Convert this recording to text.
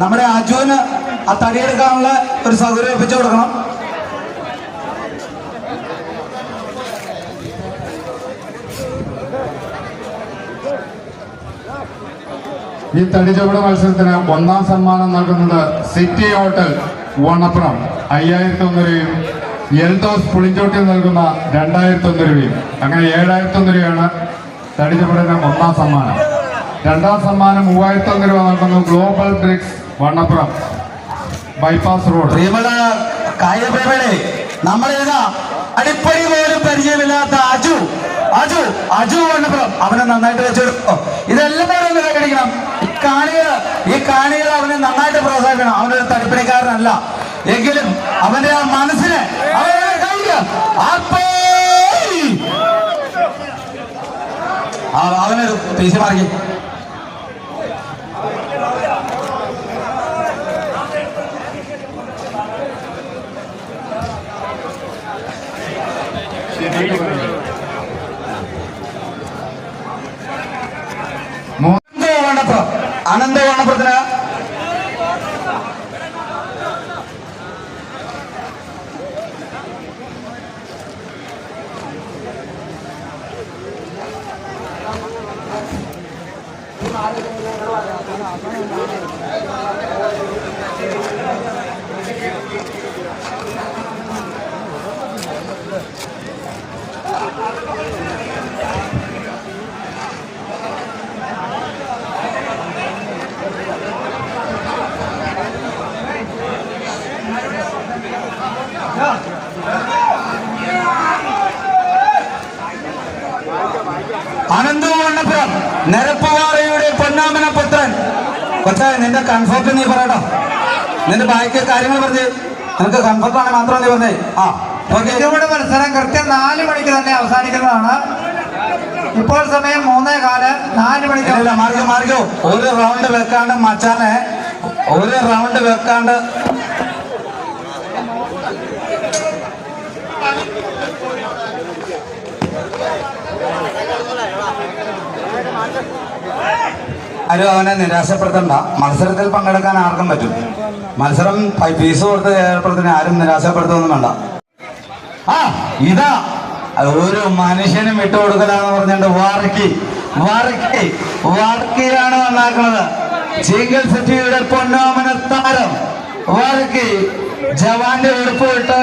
നമ്മുടെ അജുവിന് ആ തടിയെടുക്കാനുള്ള ഒരു സൗകര്യം ഒപ്പിച്ചു കൊടുക്കണം. ഈ തടിച്ചവട മത്സരത്തിന് ഒന്നാം സമ്മാനം നൽകുന്നത് സിറ്റി ഹോട്ടൽ വണ്ണപ്പുറം. അയ്യായിരത്തി ഒന്ന് രൂപയും എൽദോസ് പുളിഞ്ചോട്ടിൽ നൽകുന്ന രണ്ടായിരത്തി ഒന്ന് രൂപയും അങ്ങനെ ഏഴായിരത്തി ഒന്ന് രൂപയാണ് തടിച്ചവടന് ഒന്നാം സമ്മാനം. രണ്ടാം സമ്മാനം മൂവായിരത്തി ഒന്ന് രൂപ നൽകുന്നു global bricks Vannappuram. Bypass road പ്രിയമുള്ള കായിക പ്രേമികളെ നമ്മളേതാ അടിപ്പടി പോലും പരിചയമില്ലാത്ത അജു. അജു അജു വണ്ണപ്പുറം. അവനെ നന്നായിട്ട് വെച്ചെടുക്കും ഇതെല്ലാം ഒന്ന് കണ്ടിരിക്കണം കാണികൾ ഈ കാണികൾ അവനെ നന്നായിട്ട് പ്രോത്സാഹിക്കണം അവനൊരു തടിപ്പണിക്കാരനല്ല. എങ്കിലും അവന്റെ ആ മനസ്സിനെ അവനൊരു പീസ് മാറി വണ്ണപ്പുറം അനന്ത വണ്ണപ്പുറത്തിന് അനന്ത വണ്ണപ്പുറം നിരപ്പുവാറയുടെ പൊന്നാമന പുത്രൻ. കൊച്ചാ നിന്റെ കൺഫർട്ട് നീ പറയട്ടോ. നിന്റെ ബാക്കി കാര്യങ്ങൾ പറഞ്ഞ് നിനക്ക് കൺഫേർട്ട് ആണ് മാത്രം നീ പറഞ്ഞേ. ആ ഇതിലൂടെ മത്സരം കൃത്യം നാല് മണിക്ക് തന്നെ അവസാനിക്കുന്നതാണ്. ഇപ്പോൾ സമയം മൂന്നേ കാൽ നാല് മണിക്ക് അല്ല മാർഗോ മാർഗോ ഒരു റൗണ്ട് വെക്കാണ്ട് മച്ചാനെ ഒരു റൗണ്ട് വെക്കാണ്ട് ആരും അവനെ നിരാശപ്പെടുത്തണ്ട. മത്സരത്തിൽ പങ്കെടുക്കാൻ ആർക്കും പറ്റും. മത്സരം ഫീസ് കൊടുത്ത് ഏർപ്പെടുത്തിന് ആരും നിരാശപ്പെടുത്തൊന്നും വേണ്ട. ആ ഇതാ. ഒരു മനുഷ്യനും വിട്ടുകൊടുക്കലാന്ന് പറഞ്ഞിട്ട് വാർക്കി വാർക്കി വാർക്കിയാണ് നന്നാക്കുന്നത്. ചീങ്കൽ സിറ്റിയുടെ പൊന്നോമന താരം വാർക്കി ജവാന്റെ ഉടുപ്പ് ഇട്ട്